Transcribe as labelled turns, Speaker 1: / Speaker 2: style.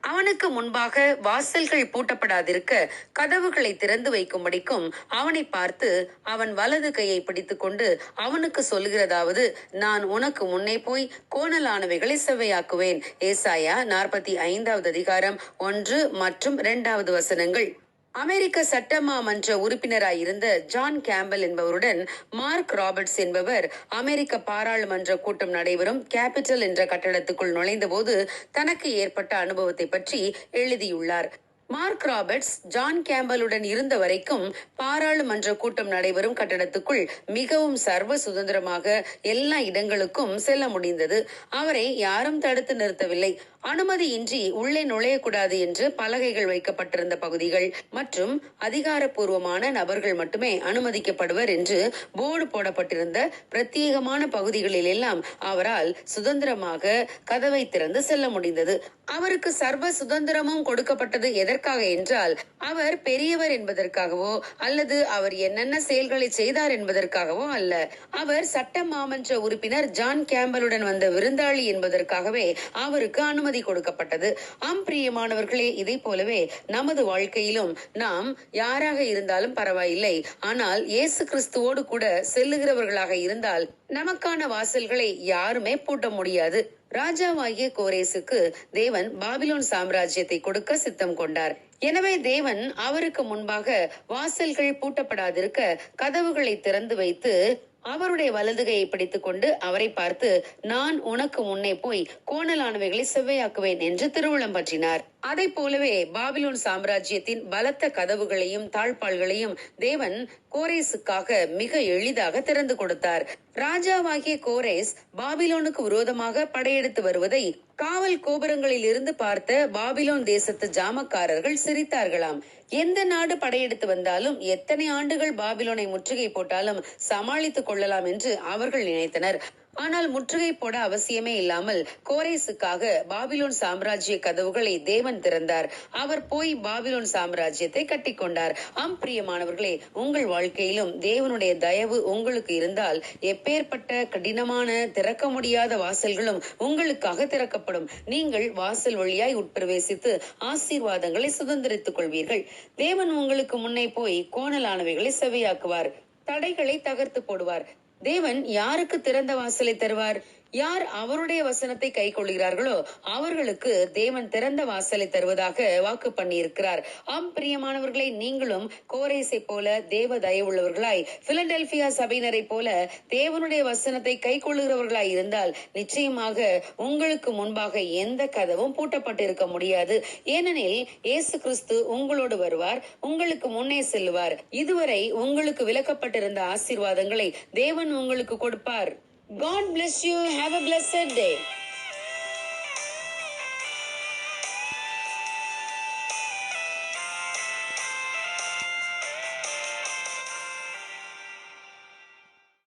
Speaker 1: அவனுக்கு முன்பாக வாசல்கள் பூட்டப்படாதிருக்க கதவுகளை திறந்து வைக்கும்படிக்கும் அவனை பார்த்து அவன் வலது கையை பிடித்துக்கொண்டு அவனுக்கு சொல்லுகிறதாவது நான் உனக்கு முன்னே போய் கோணலானவைகளை செவ்வையாக்குவேன். ஏசாயா நாற்பத்தி ஐந்தாவது அதிகாரம் ஒன்று மற்றும் இரண்டாவது வசனங்கள். அமெரிக்க சட்டமாமன்ற உறுப்பினராயிருந்த ஜான் கேம்பல் என்பவருடன் மார்க் ராபர்ட்ஸ் என்பவர் அமெரிக்க பாராளுமன்ற கூட்டம் நடைபெறும் கேபிட்டல் என்ற கட்டடத்துக்குள் நுழைந்தபோது தனக்கு ஏற்பட்ட அனுபவத்தை பற்றி எழுதியுள்ளார். மார்க் ராபர்ட்ஸ் ஜான் கேம்பலுடன் இருந்த வரைக்கும் பாராளுமன்ற கூட்டம் நடைபெறும் கட்டடத்துக்குள் மிகவும் சர்வ சுதந்திரமாக எல்லா இடங்களுக்கும் செல்ல முடிந்தது. அவரை யாரும் தடுத்து நிறுத்தவில்லை. அனுமதியின்றி உள்ளே நுழையக்கூடாது என்று பலகைகள் வைக்கப்பட்டிருந்த பகுதிகள் மற்றும் அதிகாரப்பூர்வமான நபர்கள் மட்டுமே அனுமதிக்கப்படுவர் என்று போர்டு போடப்பட்டிருந்த பிரத்யேகமான பகுதிகளில் எல்லாம் அவரால் சுதந்திரமாக கதவை திறந்து செல்ல முடிந்தது. அவருக்கு சர்வ சுதந்திரமும் கொடுக்கப்பட்டது எதற்காக என்றால் அவர் பெரியவர் என்பதற்காகவோ அல்லது அவர் என்னென்ன செயல்களை செய்தார் என்பதற்காகவோ அல்ல. அவர் சட்ட மாமன்ற உறுப்பினர் ஜான் கேம்பலுடன் வந்த விருந்தாளி என்பதற்காகவே அவருக்கு அனுமதி கொடுக்கப்பட்டது. ஆம் பிரியமானவர்களே இதை போலவே நமது வாழ்க்கையிலும் நாம் யாராக இருந்தாலும் பரவாயில்லை. ஆனால் இயேசு கிறிஸ்துவோடு கூட செல்லுகிறவர்களாக இருந்தால் நமக்கான வாசல்களை யாருமே பூட்ட முடியாது. ராஜாவாகிய கோரேசுக்கு தேவன் பாபிலோன் சாம்ராஜ்யத்தை கொடுக்க சித்தம் கொண்டார். எனவே தேவன் அவருக்கு முன்பாக வாசல்கள் பூட்டப்படாதிருக்க கதவுகளை திறந்து வைத்து அவருடைய வலதுகையை பிடித்துக் கொண்டு அவரை பார்த்து நான் உனக்கு முன்னே போய் கோணலானவைகளை செவ்வையாக்குவேன் என்று திருவுளம் பற்றினார். அதை போலவே பாபிலோன் சாம்ராஜ்யத்தின் பலத்த கதவுகளையும் தாழ்பாள்களையும் தேவன் கோரேஸுக்காக மிக எளிதாக திறந்து கொடுத்தார். ராஜாவாகிய கோரேஸ் பாபிலோனுக்கு விரோதமாக படையெடுத்து வருவதை காவல் கோபுரங்களில் இருந்து பார்த்த பாபிலோன் தேசத்து ஜாமக்காரர்கள் சிரித்தார்களாம். எந்த நாடு படையெடுத்து வந்தாலும் எத்தனை ஆண்டுகள் பாபிலோனை முற்றுகை போட்டாலும் சமாளித்துக் கொள்ளலாம் என்று அவர்கள் நினைத்தனர். ஆனால் முற்றுகை போட அவசியமே இல்லாமல் கோரேசுக்காக பாபிலோன் சாம்ராஜ்ய கதவுகளை தேவன் திறந்தார். அவர் போய் பாபிலோன் சாம்ராஜ்யத்தை கட்டிக்கொண்டார். ஆம் பிரியமானவர்களே உங்கள் வாழ்க்கையிலும் தேவனுடைய தயவு உங்களுக்கு இருந்தால் எப்பேற்பட்ட கடினமான திறக்க முடியாத வாசல்களும் உங்களுக்காக திறக்கப்படும். நீங்கள் வாசல் வழியாய் உட்பிரவேசித்து ஆசீர்வாதங்களை சுதந்திரித்துக் கொள்வீர்கள். தேவன் உங்களுக்கு முன்னே போய் கோணலானவைகளை செவையாக்குவார். தடைகளை தகர்த்து போடுவார். தேவன் யாருக்கு திறந்த வாசலை தருவார்? யார் அவருடைய வசனத்தை கை கொள்கிறார்களோ அவர்களுக்கு தேவன் திறந்த வாசலை தருவதாக வாக்கு பண்ணி இருக்கிறார் ஆம் பிரியமானவர்களை நீங்களும் கோரேசை போல தேவ தயவுள்ளவர்களாய் பிலடெல்பியா சபையினரை போல தேவனுடைய வசனத்தை கை கொள்ளுகிறவர்களாய் இருந்தால் நிச்சயமாக உங்களுக்கு முன்பாக எந்த கதவும் பூட்டப்பட்டிருக்க முடியாது. ஏனெனில் இயேசு கிறிஸ்து உங்களோடு வருவார் உங்களுக்கு முன்னே செல்லுவார். இதுவரை உங்களுக்கு விலக்கப்பட்டிருந்த ஆசீர்வாதங்களை தேவன் உங்களுக்கு கொடுப்பார் God bless you have a blessed day